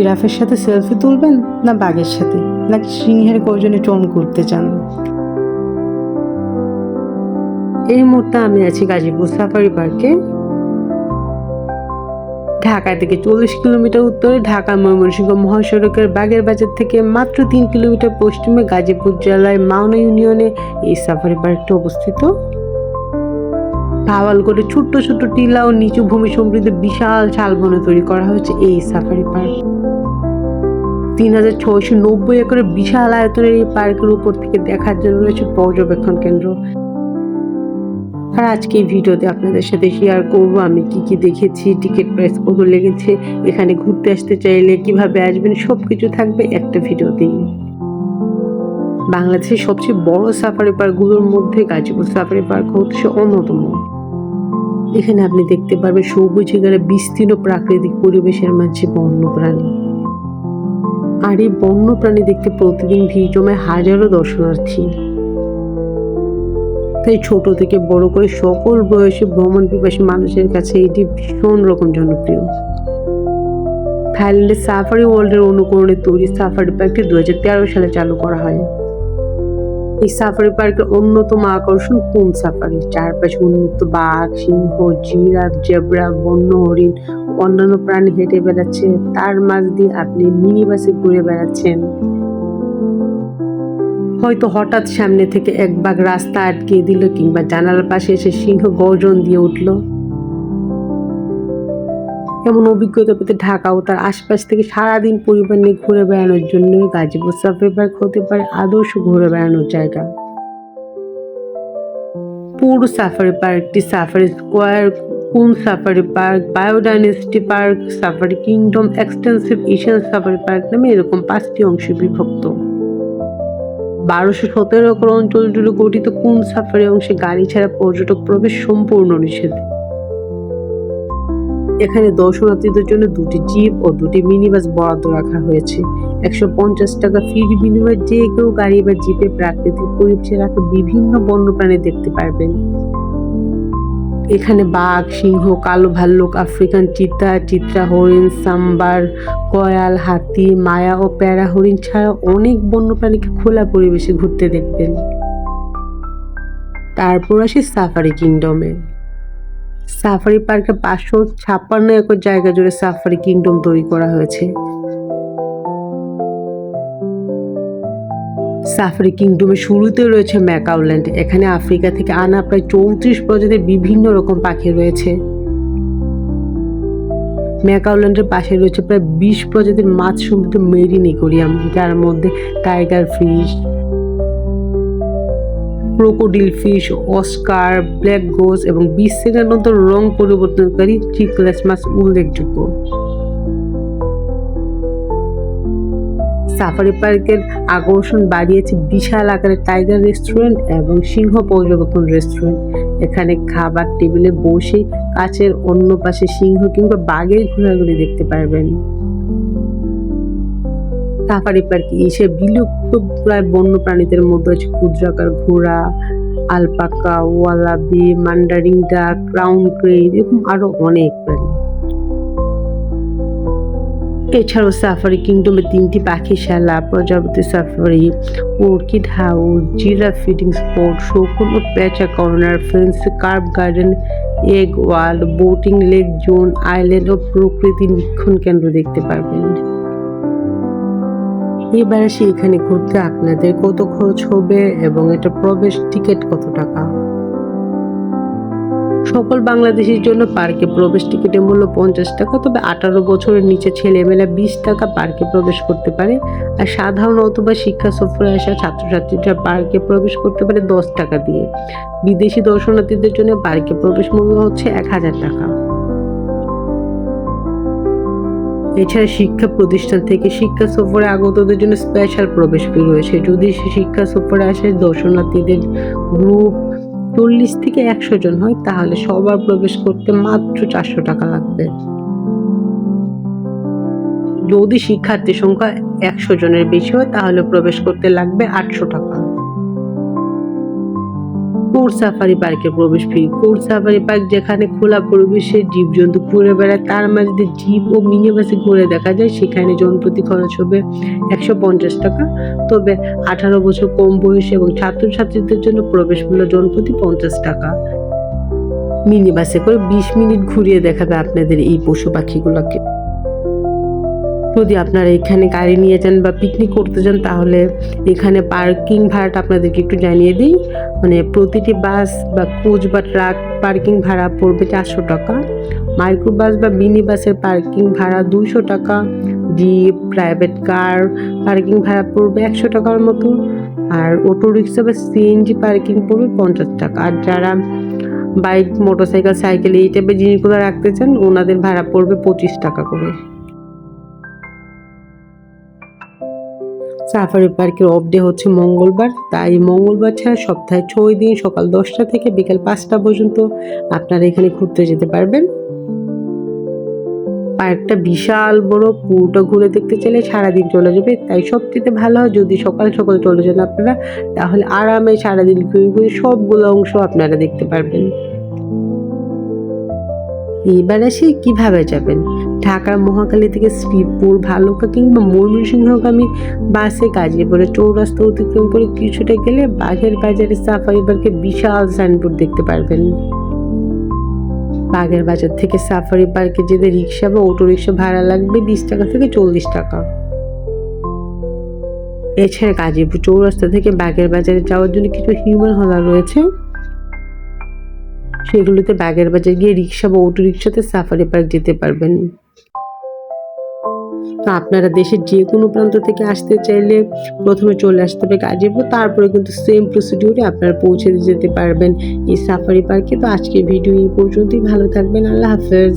জিরাফের সাথে সেলফি তুলবেন না বাঘের সাথে? নাকি সিংহের গর্জনে টোন করতে চান? এই মুহূর্তে আমি আছি গাজীপুর সাফারি পার্কে ঢাকা থেকে চল্লিশ কিলোমিটার উত্তরে ঢাকা ময়মনসিংহ মহাসড়কের বাগের বাজার থেকে মাত্র তিন কিলোমিটার পশ্চিমে গাজীপুর জেলায় মাওনা ইউনিয়নে এই সাফারি পার্কটি অবস্থিত। ভাওয়ালগড়ে ছোট্ট ছোট্ট টিলা ও নিচু ভূমি সমৃদ্ধ বিশাল শালবনে তৈরি করা হয়েছে এই সাফারি পার্ক তিন হাজার ছয়শো নব্বই একরের বিশাল আয়তনের এই পার্কের উপর থেকে দেখার জন্য রয়েছে পর্যবেক্ষণ কেন্দ্র। আর আজকে এই ভিডিওতে আপনাদের সাথে শেয়ার করব, আমি কি কি দেখেছি টিকিট প্রাইস কত লেগেছে, এখানে ঘুরতে আসতে চাইলে কীভাবে আসবেন সব কিছু থাকবে একটা ভিডিওতেই। বাংলাদেশের সবচেয়ে বড় সাফারি পার্কগুলোর মধ্যে গাজীপুর সাফারি পার্ক হচ্ছে অন্যতম। এখানে আপনি দেখতে পারবেন সবুজ ঘেরা বিস্তীর্ণ প্রাকৃতিক পরিবেশের মাঝে বন্যপ্রাণী আর এই বন্য প্রাণী দেখতে প্রতিদিন ভিড় জমায় হাজারো দর্শনার্থী। তাই ছোট থেকে বড় করে সকল বয়সে ভ্রমণ পিপাসী মানুষের কাছে এটি ভীষণ রকম জনপ্রিয়। থাইল্যান্ডের সাফারি ওয়ার্ল্ডের অনুকরণে তৈরি সাফারি পার্কটি দু সালে চালু করা হয়। এই সাফারি পার্কের অন্যতম আকর্ষণ কোন সাফারি? চারপাশে উন্মুক্ত বাঘ, সিংহ, জিরাফ, জেব্রা, বন্য, হরিণ অন্যান্য প্রাণী হেঁটে বেড়াচ্ছে। তার মাঝ দিয়ে আপনি মিনি বাসে ঘুরে বেড়াচ্ছেন। হয়তো হঠাৎ সামনে থেকে এক বাঘ রাস্তা আটকে দিল কিংবা জানালার পাশে এসে সিংহ গর্জন দিয়ে উঠল। এমন অভিজ্ঞতা পেতে ঢাকা ও তার আশপাশ থেকে সারাদিন পরিবার নিয়ে ঘুরে বেড়ানোর জন্য গাজীপুর সাফারি পার্ক হতে পারে আদর্শ ঘুরে বেড়ানোর জায়গা। পুরো সাফারি পার্কটি সাফারি স্কোয়ার, কুন safari park, biodiversity park, safari kingdom, extensive Asian safari park নামে এরকম পাঁচটি অংশে বিভক্ত। বারোশো সতেরো একর অঞ্চল জুড়ে গঠিত কোন সাফারি অংশে গাড়ি ছাড়া পর্যটক প্রবেশ সম্পূর্ণ নিষেধ। এখানে দর্শনার্থীদের জন্য দুটি জিপ ও দুটি মিনি বাস বরাদ্দ রাখা হয়েছে। একশো পঞ্চাশ টাকা ফির বিনিময়ে যে কেউ গাড়ি বা জিপে প্রাকৃতিক পরিবেশে রাখা বিভিন্ন বন্যপ্রাণী দেখতে পারবেন। এখানে বাঘ, সিংহ, কালো ভাল্লুক, আফ্রিকান চিতা, চিত্রা, হরিণ, সাম্বার, কয়াল, হাতি, মায়া ও প্যারা হরিণ ছাড়া অনেক বন্যপ্রাণীকে খোলা পরিবেশে ঘুরতে দেখবেন। তারপর আসি সাফারি কিংডমে। সাফারি পার্কে পাঁচশো ছাপ্পান্ন একর জায়গা জুড়ে সাফারি কিংডম তৈরি করা হয়েছে। সাফারি কিংডমের শুরুতে রয়েছে ম্যাকাউল্যান্ড। এখানে আফ্রিকা থেকে আনা প্রায় চৌত্রিশ প্রজাতির বিভিন্ন রকম পাখি রয়েছে। ম্যাকাউল্যান্ডের পাশে রয়েছে প্রায় বিশ প্রজাতির মাছ সমৃদ্ধ মেরিন ইকোরিয়াম যার মধ্যে tiger fish crocodile fish, Oscar, black গোস এবং বিশ সেকেন্ড অন্তর রং পরিবর্তনকারী চিকলেস মাছ উল্লেখযোগ্য। সাফারি পার্কের আকর্ষণ বাড়িয়েছে বিশাল আকারের টাইগার রেস্টুরেন্ট এবং সিংহ পর্যবেক্ষণ রেস্টুরেন্ট। এখানে খাবার টেবিলে বসে কাছের অন্য পাশে সিংহ কিংবা বাঘের ঘোরাঘুরি দেখতে পারবেন। সাফারি পার্কে এসে বিলুপ্ত প্রায় বন্য প্রাণীদের মধ্যে আছে ক্ষুদ্রাকার ঘোড়া, আলপাকা, ওয়ালাবি, মান্ডারিং ডাক, ক্রাউন ক্রেন এরকম আরও অনেক প্রাণী। এছাড়াও সাফারি কিংডমে তিনটি পাখি পাখিশালা প্রজাপতি safari, orchid house, zebra feeding spot, শকুন ও পেঁচা corner, fancy carp garden, egg world, boating lake zone island ও প্রকৃতি নিরীক্ষণ কেন্দ্র দেখতে পারবেন। এবার আসি এখানে ঘুরতে আপনাদের কত খরচ হবে এবং এটা প্রবেশ টিকিট কত টাকা? সকল বাংলাদেশের জন্য পার্কে প্রবেশ টিকিটের মূল্য পঞ্চাশ টাকা, তবে আঠারো বছরের নিচে ছেলেমেয়েরা বিশ টাকা পার্কে প্রবেশ করতে পারে আর সাধারণ অথবা শিক্ষা সফরে আসা ছাত্রছাত্রীরা পার্কে প্রবেশ করতে পারে দশ টাকা দিয়ে। বিদেশি দর্শনার্থীদের জন্য পার্কে প্রবেশ মূল্য হচ্ছে এক হাজার টাকা। এছাড়া শিক্ষা প্রতিষ্ঠান থেকে শিক্ষা সফরে আগতদের জন্য স্পেশাল প্রবেশ ফি রয়েছে। যদি শিক্ষা সফরে আসে, দর্শনার্থীদের গ্রুপ চল্লিশ থেকে একশো জন হয়, তাহলে সবার প্রবেশ করতে মাত্র চারশো টাকা লাগবে। যদি শিক্ষার্থী সংখ্যা একশো জনের বেশি হয়, তাহলে প্রবেশ করতে লাগবে আটশো টাকা। কোর্ট সাফারি পার্কের প্রবেশ ফি। কোর সাফারি পার্ক যেখানে খোলা পরিবেশে জীবজন্তু ঘুরে বেড়ায়। তার মাঝে জিপ ও মিনি বাসে ঘুরে দেখা যায়, সেখানে জনপ্রতি খরচ হবে একশো পঞ্চাশ টাকা। তবে আঠারো বছর কম বয়সী এবং ছাত্রছাত্রীদের জন্য প্রবেশ মূল্য জনপ্রতি পঞ্চাশ টাকা। মিনি বাসে করে বিশ মিনিট ঘুরিয়ে দেখাবে আপনাদের এই পশু পাখিগুলোকে। যদি আপনারা এখানে গাড়ি নিয়ে যান বা পিকনিক করতে যান, তাহলে এখানে পার্কিং ভাড়াটা আপনাদেরকে একটু জানিয়ে দিই। মানে প্রতিটি বাস বা কোচ বা ট্রাক পার্কিং ভাড়া পড়বে চারশো টাকা। মাইক্রো বাস বা মিনি বাসের পার্কিং ভাড়া দুইশো টাকা। জিপ প্রাইভেট কার পার্কিং ভাড়া পড়বে একশো টাকার মতো। আর অটো রিক্সা বা সিএনজি পার্কিং পড়বে পঞ্চাশ টাকা। আর যারা বাইক, মোটরসাইকেল, সাইকেল এই টাইপের জিনিসগুলো রাখতে চান, ওনাদের ভাড়া পড়বে পঁচিশ টাকা করে। সাফারি পার্কের অফ ডে হচ্ছে মঙ্গলবার। তাই মঙ্গলবার ছাড়া সপ্তাহে ছয় দিন সকাল দশটা থেকে বিকাল পাঁচটা পর্যন্ত আপনারা এখানে ঘুরতে যেতে পারবেন। পার্কটা বিশাল বড়, পুরোটা ঘুরে দেখতে চাইলে সারাদিন চলে যাবে। তাই সবচেয়ে ভালো হয় যদি সকাল সকাল চলে যান আপনারা, তাহলে আরামে সারাদিন ঘুরে ঘুরে সবগুলো অংশ আপনারা দেখতে পারবেন। এবার আসি কীভাবে যাবেন? ঢাকার মহাকালী থেকে শ্রীপুর ভালুকা কিংবা ময়মনসিংহগামী বাসে গাজীপুরে চৌরাস্তা অতিক্রম করে কিছুটা গেলে বাঘের বাজারে সাফারি পার্কে বিশাল সাইনবোর্ড দেখতে পারবেন। বাঘের বাজার থেকে সাফারি পার্কে যেতে রিক্সা বা অটো রিক্সা ভাড়া লাগবে বিশ টাকা থেকে চল্লিশ টাকা। এছাড়া গাজীপুর চৌরাস্তা থেকে বাঘের বাজারে যাওয়ার জন্য কিছু হিউম্যান হলা রয়েছে। সেগুলোতে বাগের বাজার গিয়ে রিক্সা বা অটো রিক্সাতে সাফারি পার্ক যেতে পারবেন। তো আপনারা দেশের যে কোনো প্রান্ত থেকে আসতে চাইলে প্রথমে চলে আসতে হবে গাজীপুর, তারপরে কিন্তু সেম প্রসিডিউরে আপনারা পৌঁছে যেতে পারবেন এই সাফারি পার্কে তো আজকে ভিডিও এই পর্যন্তই, ভালো থাকবেন, আল্লাহ হাফেজ।